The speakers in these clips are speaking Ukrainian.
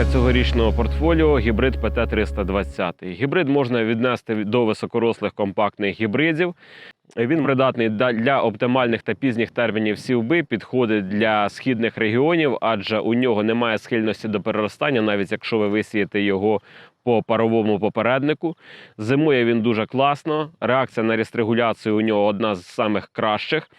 Фішка цьогорічного портфоліо гібрид ПТ-320. Гібрид можна віднести до високорослих компактних гібридів. Він придатний для оптимальних та пізніх термінів сівби, підходить для східних регіонів, адже у нього немає схильності до переростання, навіть якщо ви висієте його по паровому попереднику. Зимує він дуже класно. Реакція на рестрегуляцію у нього одна з самих кращих.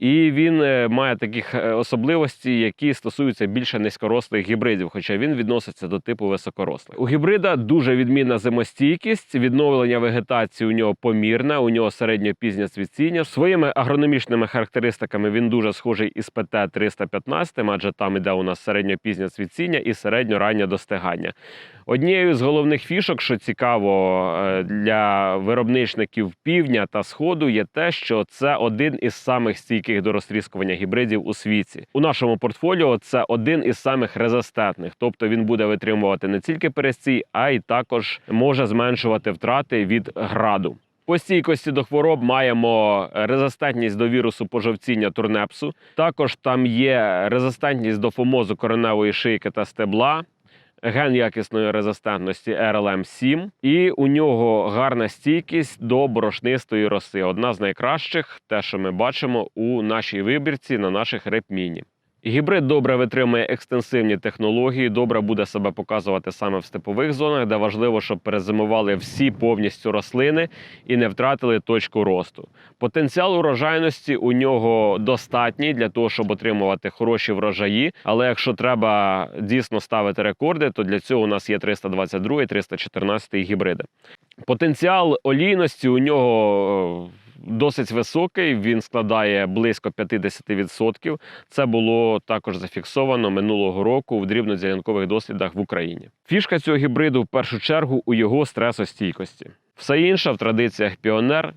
І він е, має такі е, особливості, які стосуються більше низькорослих гібридів, хоча він відноситься до типу високорослих. У гібрида дуже відмінна зимостійкість, відновлення вегетації у нього помірне, у нього середньо-пізнє цвіціння. Своїми агрономічними характеристиками він дуже схожий із ПТ 315, адже там іде у нас середньо-пізнє цвіціння і середньо-раннє достигання. Однією з головних фішок, що цікаво е, для виробничників півдня та сходу, є те, що це один із самих стійких до розтріскування гібридів у світі. У нашому портфоліо це один із самих резистентних, тобто він буде витримувати не тільки перестій, а й також може зменшувати втрати від граду. По стійкості до хвороб маємо резистентність до вірусу пожовціння турнепсу. Також там є резистентність до фомозу кореневої шийки та стебла. Ген якісної резистентності RLM 7 і у нього гарна стійкість до борошнистої роси. Одна з найкращих, те, що ми бачимо у нашій вибірці на наших репміні. Гібрид добре витримує екстенсивні технології, добре буде себе показувати саме в степових зонах, де важливо, щоб перезимували всі повністю рослини і не втратили точку росту. Потенціал урожайності у нього достатній для того, щоб отримувати хороші врожаї. Але якщо треба дійсно ставити рекорди, то для цього у нас є 322 314 гібриди. Потенціал олійності у нього е, досить високий. Він складає близько 50%. Це було також зафіксовано минулого року в дрібноділянкових дослідах в Україні. Фішка цього гібриду в першу чергу у його стресостійкості. Все інше в традиціях піонер.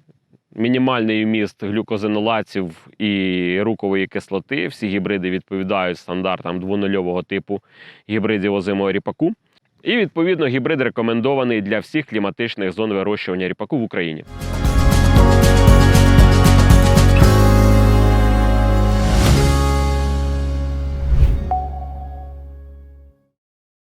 Мінімальний вміст глюкозинолаців і рукової кислоти. Всі гібриди відповідають стандартам двонульового типу гібридів озимого ріпаку. І відповідно гібрид рекомендований для всіх кліматичних зон вирощування ріпаку в Україні.